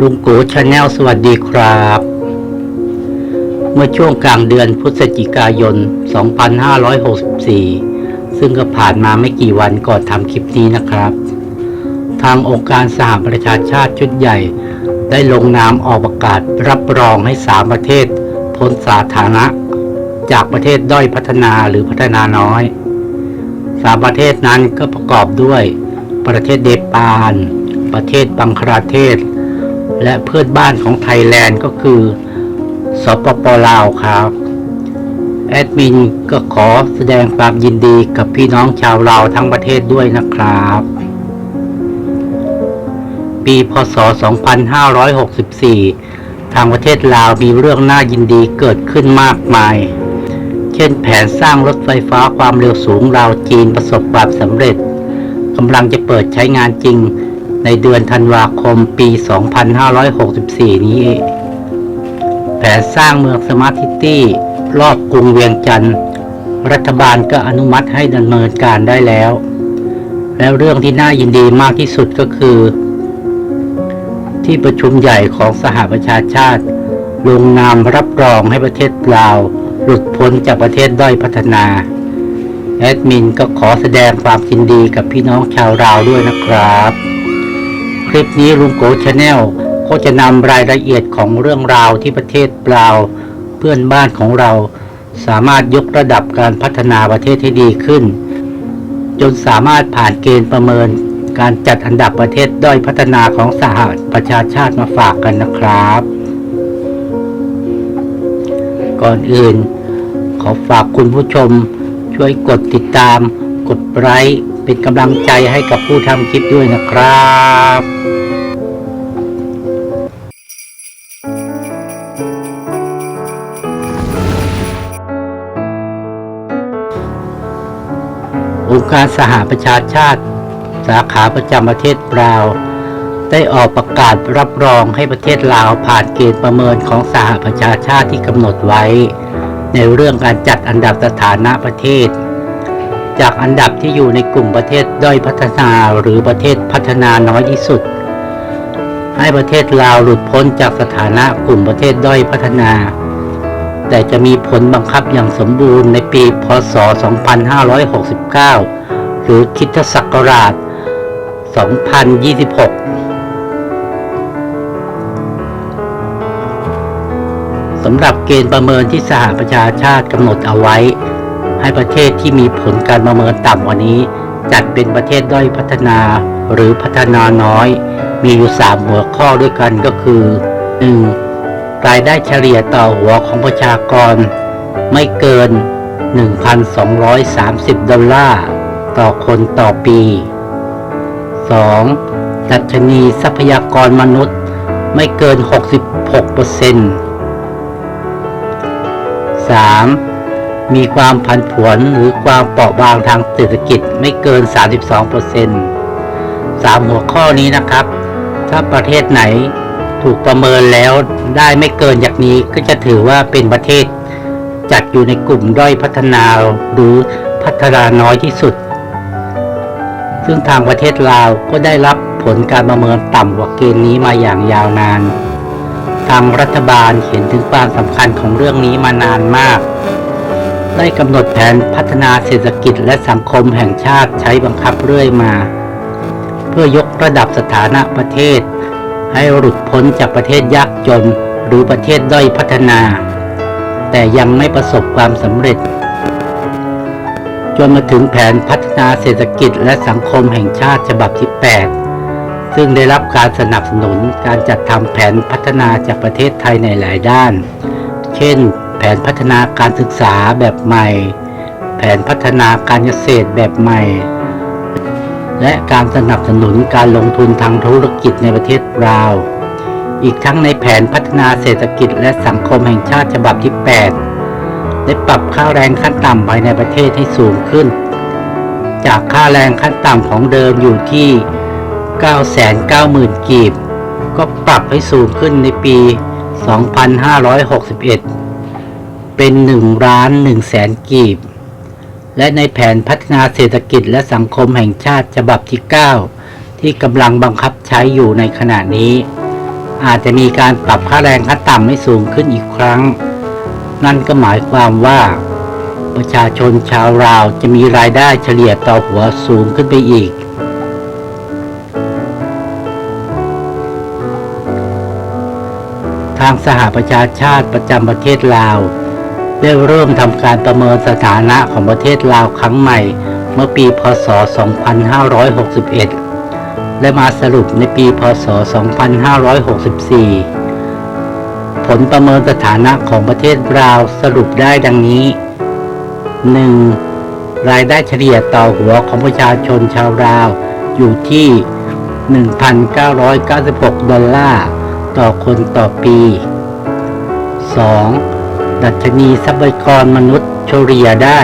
ลุงโกชาแนลสวัสดีครับ เมื่อช่วงกลางเดือนพฤศจิกายน 2564 ซึ่งก็ผ่านมาไม่กี่วันก่อนทำคลิปนี้นะครับ ทางองค์การสหประชาชาติชุดใหญ่ ได้ลงนามออกประกาศรับรองให้สามประเทศพ้นสาธารณะ จากประเทศด้อยพัฒนาหรือพัฒนาน้อยสามประเทศนั้นก็ประกอบด้วย ประเทศเนปาลประเทศบังคลาเทศ และเพื่อนบ้านของไทยแลนด์ก็คือสปปลาวครับ แอดมินก็ขอแสดงความยินดีกับพี่น้องชาวลาวทั้งประเทศด้วยนะครับ ปีพศ 2564 ทางประเทศลาวมีเรื่องน่ายินดีเกิดขึ้นมากมาย เช่นแผนสร้างรถไฟฟ้าความเร็วสูงลาวจีนประสบความสำเร็จกำลังจะเปิดใช้งานจริง ในเดือนธันวาคมปี 2564 นี้ แผนสร้างเมืองสมาร์ทซิตี้ รอบกรุงเวียงจันทร์ รัฐบาลก็อนุมัติให้ดำเนินการได้แล้ว แล้วเรื่องที่น่ายินดีมากที่สุดก็คือ ที่ประชุมใหญ่ของสหประชาชาติ ลงนามรับรองให้ประเทศลาว หลุดพ้นจากประเทศด้อยพัฒนาแอดมินก็ขอแสดงความยินดีกับพี่น้องชาวลาวด้วยนะครับ คลิปนี้ลุงโกชาแนลก็จะนำรายละเอียดของเรื่องราวที่ประเทศปลาว เพื่อนบ้านของเรา สามารถยกระดับการพัฒนาประเทศให้ดีขึ้น จนสามารถผ่านเกณฑ์ประเมิน การจัดอันดับประเทศด้อยพัฒนาของสหประชาชาติมาฝากกันนะครับ ก่อนอื่น ขอฝากคุณผู้ชมช่วยกดติดตาม กดไลค์ เป็นกำลังใจให้กับผู้ทำคลิปด้วยนะครับองค์การสหประชาชาติ สาขาประจำประเทศลาว ได้ออกประกาศรับรองให้ประเทศลาวผ่านเกณฑ์ประเมินของสหประชาชาติที่กำหนดไว้ ในเรื่องการจัดอันดับสถานะประเทศ จากอันดับที่อยู่ในกลุ่มประเทศด้อยพัฒนาหรือประเทศพัฒนาน้อยที่สุด ให้ประเทศลาวหลุดพ้นจากสถานะกลุ่มประเทศด้อยพัฒนา แต่จะมีผลบังคับอย่างสมบูรณ์ในปีพศ 2569 หรือคริดศักราช 2026 สำหรับเกณฑ์ประเมินที่สหประชาชาติกำหนดเอาไว้ ให้ประเทศที่มีผลการประเมินต่ำกว่านี้ จัดเป็นประเทศด้อยพัฒนาหรือพัฒนาน้อย มีอยู่ 3 หัวข้อด้วยกันก็คือ 1. รายได้เฉลี่ยต่อหัวของประชากร ไม่เกิน 1,230 ดอลลาร์ต่อคนต่อปี 2. ดัชนีทรัพยากรมนุษย์ไม่เกิน 66เปอร์เซ็นต์ 3. มีความผันผวนหรือความเปราะบางทางเศรษฐกิจไม่เกิน 32เปอร์เซ็นต์สามหัวข้อนี้นะครับ ถ้าประเทศไหนถูกประเมินแล้วได้ไม่เกินจากนี้ก็จะถือว่าเป็นประเทศ จัดอยู่ในกลุ่มด้อยพัฒนาหรือพัฒนาน้อยที่สุด ซึ่งทางประเทศลาวก็ได้รับผลการประเมินต่ำกว่าเกณฑ์นี้มาอย่างยาวนาน ทางรัฐบาลเห็นถึงความสำคัญของเรื่องนี้มานานมาก ได้กำหนดแผนพัฒนาเศรษฐกิจและสังคมแห่งชาติใช้บังคับเรื่อยมา เพื่อยกระดับสถานะประเทศ ให้หลุดพ้นจากประเทศยากจนหรือประเทศด้อยพัฒนา แต่ยังไม่ประสบความสำเร็จ จนมาถึงแผนพัฒนาเศรษฐกิจและสังคมแห่งชาติฉบับที่ 8 ซึ่งได้รับการสนับสนุนการจัดทำแผนพัฒนาจากประเทศไทยในหลายด้าน เช่น แผนพัฒนาการศึกษาแบบใหม่ แผนพัฒนาการเกษตรแบบใหม่ และการสนับสนุนการลงทุนทางธุรกิจในประเทศลาว อีกทั้งในแผนพัฒนาเศรษฐกิจและสังคมแห่งชาติฉบับที่ 8 ได้ปรับค่าแรงขั้นต่ำภายในประเทศให้สูงขึ้น จากค่าแรงขั้นต่ำของเดิมอยู่ที่ 990,000 กีบ ก็ปรับให้สูงขึ้นในปี 2561 เป็น1ล้าน1แสนกีบ และในแผนพัฒนาเศรษฐกิจและสังคมแห่งชาติฉบับที่ 9 ที่กำลังบังคับใช้อยู่ในขณะนี้ อาจจะมีการปรับค่าแรงขั้นต่ำให้สูงขึ้นอีกครั้ง นั่นก็หมายความว่า ประชาชนชาวลาวจะมีรายได้เฉลี่ยต่อหัวสูงขึ้นไปอีกทางสหประชาชาติประจำประเทศลาว ได้เริ่มทำการประเมินสถานะของประเทศลาวครั้งใหม่ เมื่อปี พศ 2561 และมาสรุปในปี พศ 2564 ผลประเมินสถานะของประเทศลาวสรุปได้ดังนี้ 1. รายได้เฉลี่ยต่อหัวของประชาชนชาวลาวอยู่ที่ 1,996 ดอลลาร์ ต่อคนต่อปี 2. ดัชนีทรัพยากรมนุษย์เฉลี่ยได้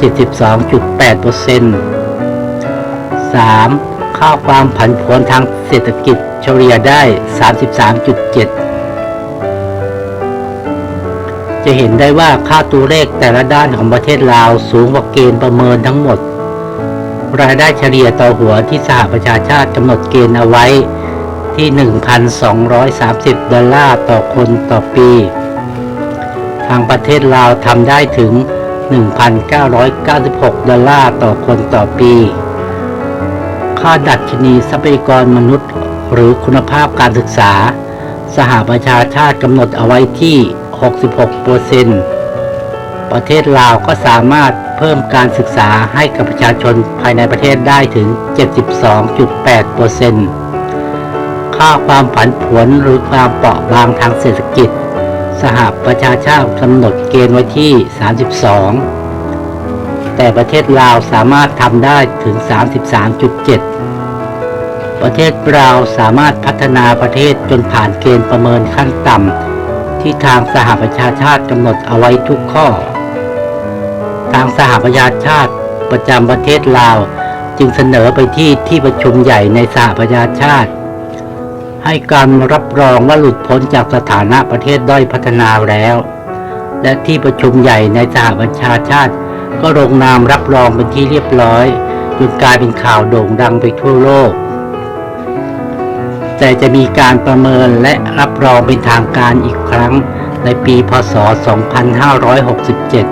72.8% 3. ค่าความผันผวนทางเศรษฐกิจเฉลี่ยได้ 33.7 จะเห็นได้ว่าค่าตัวเลขแต่ละด้านของประเทศลาวสูงกว่าเกณฑ์ประเมินทั้งหมด รายได้เฉลี่ยต่อหัวที่สหประชาชาติกำหนดเกณฑ์เอาไว้ที่ 1,230 ดอลลาร์ต่อคนต่อปีางประเทศลาวทำได้ถึง 1,996 ดอลลาร์ต่อคนต่อปี ค่าดัชนีทรัพยากรมนุษย์ หรือคุณภาพการศึกษา สหประชาชาติกำหนดเอาไว้ที่ 66เปอร์เซนต์ประเทศลาวก็สามารถเพิ่มการศึกษาให้กับประชาชนภายในประเทศได้ถึง 72.8เปอร์เซนต์ค่าความผันผวนหรือความเปราะบางทางเศรษฐกิจ สหประชาชาติกำหนดเกณฑ์ไว้ที่ 32 แต่ประเทศลาวสามารถทำได้ถึง 33.7 ประเทศลาวสามารถพัฒนาประเทศจนผ่านเกณฑ์ประเมินขั้นต่ำที่ทางสหประชาชาติกำหนดเอาไว้ทุกข้อ ทางสหประชาชาติประจำประเทศลาว จึงเสนอไปที่ที่ประชุมใหญ่ในสหประชาชาติ ให้การรับรองว่าหลุดพ้นจากสถานะประเทศด้อยพัฒนาแล้ว และที่ประชุมใหญ่ในสหประชาชาติ ก็ลงนามรับรองเป็นที่เรียบร้อยจนกลายเป็นข่าวโด่งดังไปทั่วโลก แต่จะมีการประเมินและรับรองเป็นทางการอีกครั้งในปีพศ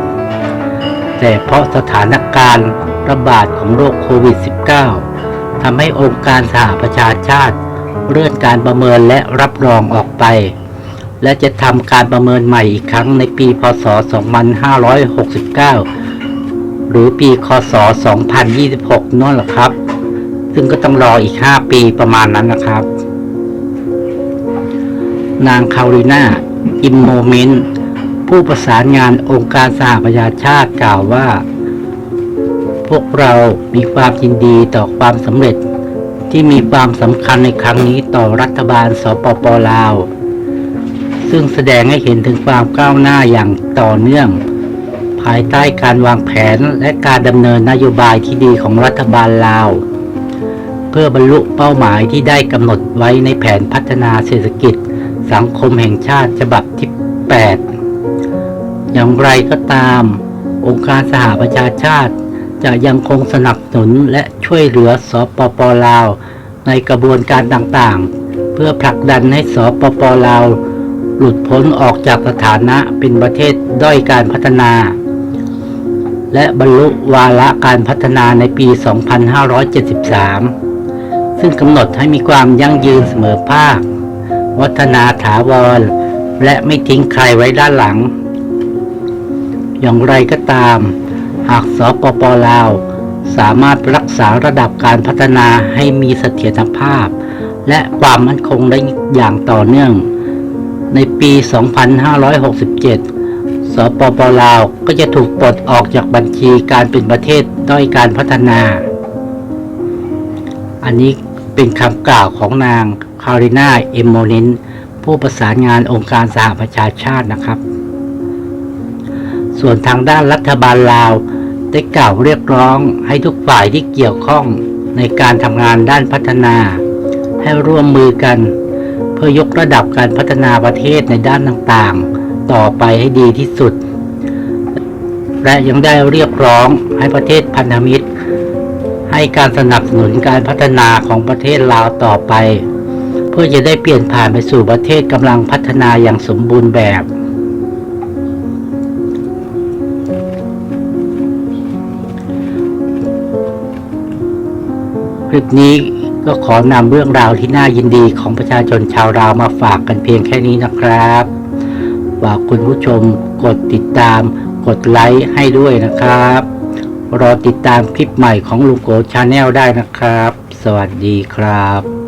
2567 แต่เพราะสถานการณ์ระบาดของโรคโควิด -19 ทำให้องค์การสหประชาชาติ เลื่อนการประเมินและรับรองออกไป และจะทำการประเมินใหม่อีกครั้งในปีพศ 2569 หรือปีคศ 2026นั่นแหละครับ ซึ่งก็ต้องรออีก 5 ปีประมาณนั้นนะครับ นางคาริน่าอิมโมเมนต์ผู้ประสานงานองค์การสหประชาชาติกล่าวว่า พวกเรามีความยินดีต่อความสำเร็จ ที่มีความสำคัญในครั้งนี้ต่อรัฐบาลสปปลาว ซึ่งแสดงให้เห็นถึงความก้าวหน้าอย่างต่อเนื่อง ภายใต้การวางแผนและการดำเนินนโยบายที่ดีของรัฐบาลลาว เพื่อบรรลุเป้าหมายที่ได้กำหนดไว้ในแผนพัฒนาเศรษฐกิจ สังคมแห่งชาติฉบับที่ 8 อย่างไรก็ตาม องค์การสหประชาชาติ จะยังคงสนับสนุนและช่วยเหลือสปปลาว ในกระบวนการต่างๆ เพื่อผลักดันให้สปปลาว หลุดพ้นออกจากสถานะเป็นประเทศด้อยการพัฒนา และบรรลุวาระการพัฒนาในปี 2573 ซึ่งกำหนดให้มีความยั่งยืนเสมอภาค วัฒนาถาวร และไม่ทิ้งใครไว้ด้านหลัง อย่างไรก็ตาม หากสปปลาว สามารถรักษาระดับการพัฒนาให้มีเสถียรภาพ และความมั่นคงได้อย่างต่อเนื่อง ในปี 2567 สปปลาวก็จะถูกปลดออกจากบัญชีการเป็นประเทศด้อยการพัฒนา อันนี้เป็นคำกล่าวของนางคาริน่าเอมโมเนนผู้ประสานงานองค์การสหประชาชาตินะครับ ส่วนทางด้านรัฐบาลลาว ได้กล่าวเรียกร้องให้ทุกฝ่ายที่เกี่ยวข้องในการทำงานด้านพัฒนา ให้ร่วมมือกัน เพื่อยกระดับการพัฒนาประเทศในด้านต่างๆ ต่อไปให้ดีที่สุด และยังได้เรียกร้องให้ประเทศพันธมิตร ให้การสนับสนุนการพัฒนาของประเทศลาวต่อไป เพื่อจะได้เปลี่ยนผ่านไปสู่ประเทศกำลังพัฒนาอย่างสมบูรณ์แบบ คลิปนี้ก็ขอนำเรื่องราวที่น่ายินดีของประชาชนชาวราวมาฝากกันเพียงแค่นี้นะครับฝากคุณผู้ชมกดติดตาม กดไลค์ให้ด้วยนะครับ รอติดตามคลิปใหม่ของลุงโกชาแนลได้นะครับ สวัสดีครับ